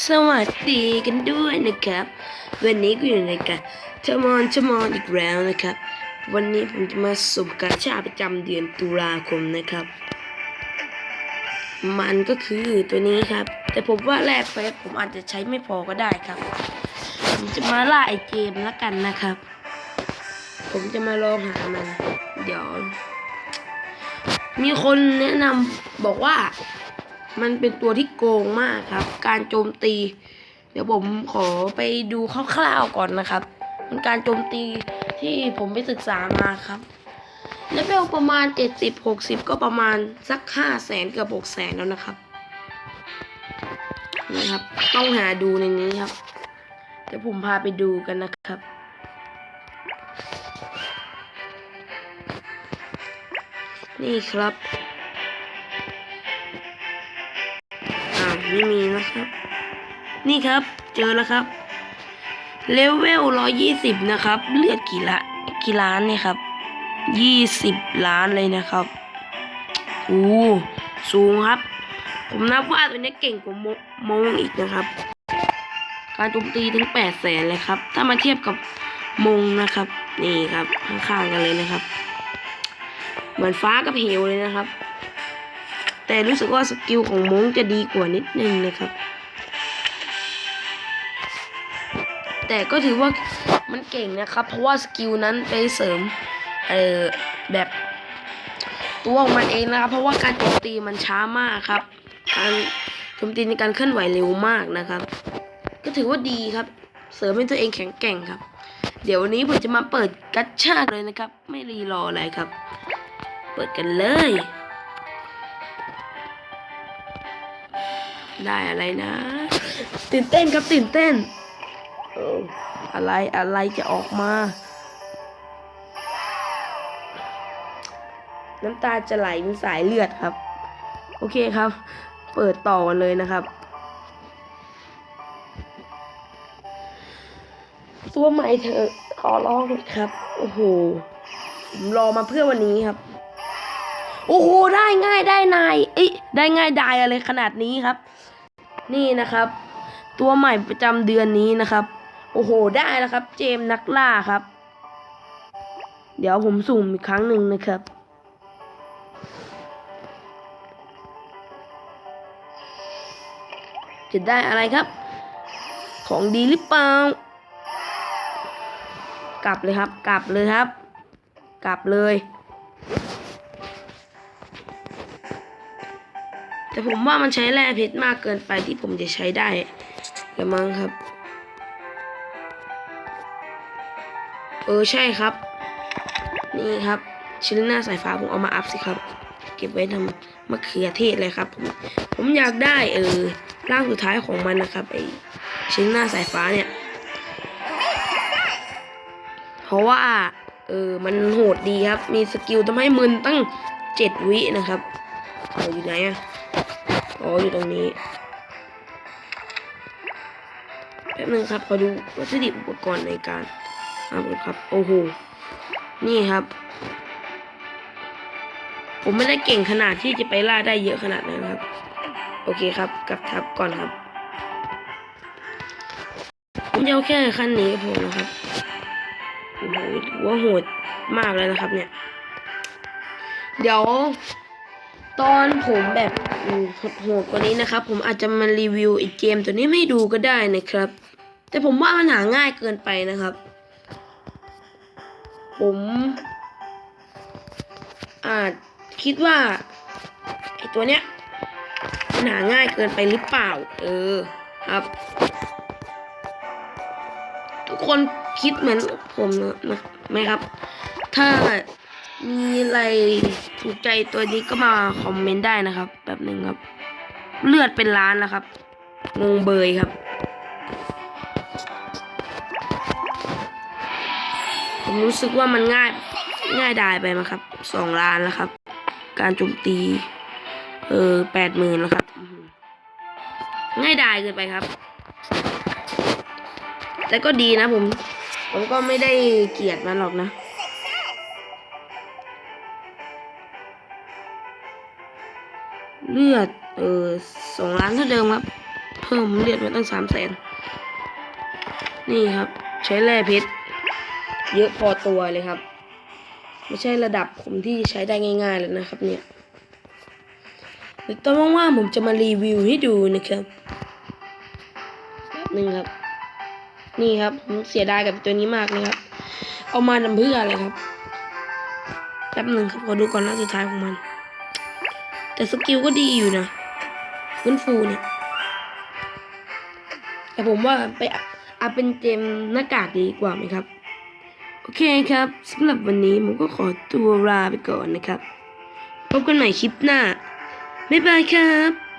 สวัสดีกันด้วยนะครับ วันนี้ก็อยู่ในการชมอนชมอนอีกแล้วนะครับ วันนี้ผมจะมาสุ่มกาชาประจำเดือนตุลาคมนะครับ มันก็คือตัวนี้ครับ แต่ผมว่าแลกไปผมอาจจะใช้ไม่พอก็ได้ครับ ผมจะมาล่าไอเกมแล้วกันนะครับ ผมจะมาลองหามัน เดี๋ยว มีคนแนะนำบอกว่า มันเป็นตัวที่โกงมากครับ การโจมตี เดี๋ยวผมขอไปดูคร่าวๆก่อนนะครับ มันการโจมตีที่ผมไปศึกษามาครับเลเวลประมาณ 70 60 ก็ประมาณสัก5แสนเกือบ6แสนแล้วนะครับนะครับ ต้องหาดูในนี้ครับ เดี๋ยวผมพาไปดูกันนะครับนี่ครับ ไม่มีนะครับ นี่ครับเจอแล้วครับเลเวลร้อยี่สิบนะครับ เลือดกี่ละกี่ล้านเนี่ยครับยี่สิบล้านเลยนะครับโอ้สูงครับ ผมนับว่าตัวนี้เก่งกว่ามมงอีกนะครับ การโจมตีถึงแปดแสนเลยครับ ถ้ามาเทียบกับมงนะครับ นี่ครับข้างๆกันเลยนะครับ เหมือนฟ้ากับเหวเลยนะครับ แต่รู้สึกว่าสกิลของมงจะดีกว่านิดนึงนะครับ แต่ก็ถือว่ามันเก่งนะครับ เพราะว่าสกิลนั้นไปเสริมเออแบบตัวของมันเองนะครับ เพราะว่าการโจมตีมันช้ามากครับการโจมตีในการเคลื่อนไหวเร็วมากนะครับ ก็ถือว่าดีครับ เสริมให้ตัวเองแข็งแกร่งครับ เดี๋ยววันนี้ผมจะมาเปิดกัชชาเลยนะครับ ไม่รีรออะไรครับ เปิดกันเลย ได้อะไรนะ ตื่นเต้นครับตื่นเต้นอะไรอะไรจะออกมา น้ำตาจะไหลเป็นสายเลือดครับ โอเคครับ เปิดต่อกันเลยนะครับ ตัวใหม่เถอขอร้องครับ โอ้โหผมรอมาเพื่อวันนี้ครับ โอ้โห ได้ง่ายได้นายเอ้ยได้ง่ายได้อะไรขนาดนี้ครับ นี่นะครับ ตัวใหม่ประจำเดือนนี้นะครับ โอ้โหได้แล้วครับ เจมส์นักล่าครับ เดี๋ยวผมสุ่มอีกครั้งหนึ่งนะครับจะได้อะไรครับ ของดีหรือเปล่า กลับเลยครับ กลับเลยครับ กลับเลย แต่ผมว่ามันใช้แร่เพชรมากเกินไปที่ผมจะใช้ได้ละมั้งครับ เออใช่ครับ นี่ครับชิ้นหน้าสายฟ้าผมเอามาอัพสิครับ เก็บไว้ทำมะเขือเทศเลยครับ ผมผมอยากได้เออร่างสุดท้ายของมันนะครับไอชิ้นหน้าสายฟ้าเนี่ย เพราะว่าเออมันโหดดีครับ มีสกิลทำให้มึนตั้งเจ็ดวินะครับเอออยู่ไหนอะ อ๋ออยู่ตรงนี้แป๊บนึงครับขอดูวัตถุดิบอุปกรณ์ในการทำครับ โอ้โห นี่ครับ ผมไม่ได้เก่งขนาดที่จะไปล่าได้เยอะขนาดนั้นครับ โอเคครับกลับทับก่อนครับ ผมจะเอาแค่ขั้นนี้ก็พอนะครับโอ้โหว่าโหดมากเลยนะครับเนี่ย เดี๋ยว ตอนผมแบบโหดๆกว่านี้นะครับ ผมอาจจะมารีวิวอีกเกมตัวนี้ไม่ดูก็ได้นะครับ แต่ผมว่ามันหาง่ายเกินไปนะครับ ผมอาจคิดว่าไอตัวเนี้ยมันหาง่ายเกินไปหรือเปล่า เออครับ ทุกคนคิดเหมือนผมนะไหมครับ ถ้า มีอะไรถูกใจตัวนี้ก็มาคอมเมนต์ได้นะครับแบบหนึ่งครับ เลือดเป็นล้านแล้วครับ งงเบยครับ ผมรู้สึกว่ามันง่ายง่ายดายไปมั้งครับสองล้านแล้วครับ การโจมตี เออแปดหมื่นแล้วครับ ง่ายดายเกินไปครับ แต่ก็ดีนะผม ผมก็ไม่ได้เกลียดมันหรอกนะ เลือด เออสองล้านเท่าเดิมครับ เพิ่มเลือดมาตั้งสามแสนนี่ครับ ใช้แร่เพชรเยอะพอตัวเลยครับ ไม่ใช่ระดับผมที่ใช้ได้ง่ายๆเลยนะครับ เนี่ยเดี๋ยวตอนว่างๆผมจะมารีวิวให้ดูนะครับแป๊บหนึ่งครับ นี่ครับผมเสียดายกับตัวนี้มากเลยครับ เอามาทำเพื่ออะไรครับแป๊บหนึ่งครับขอดูก่อนหน้าสุดท้ายของมัน แต่สกิลก็ดีอยู่นะฟื้นฟูเนี่ย แต่ผมว่าไปอัพอัพเป็นเจมหน้ากากดีกว่าไหมครับ โอเคครับสำหรับวันนี้ผมก็ขอตัวลาไปก่อนนะครับ พบกันใหม่คลิปหน้า บ๊ายบายครับ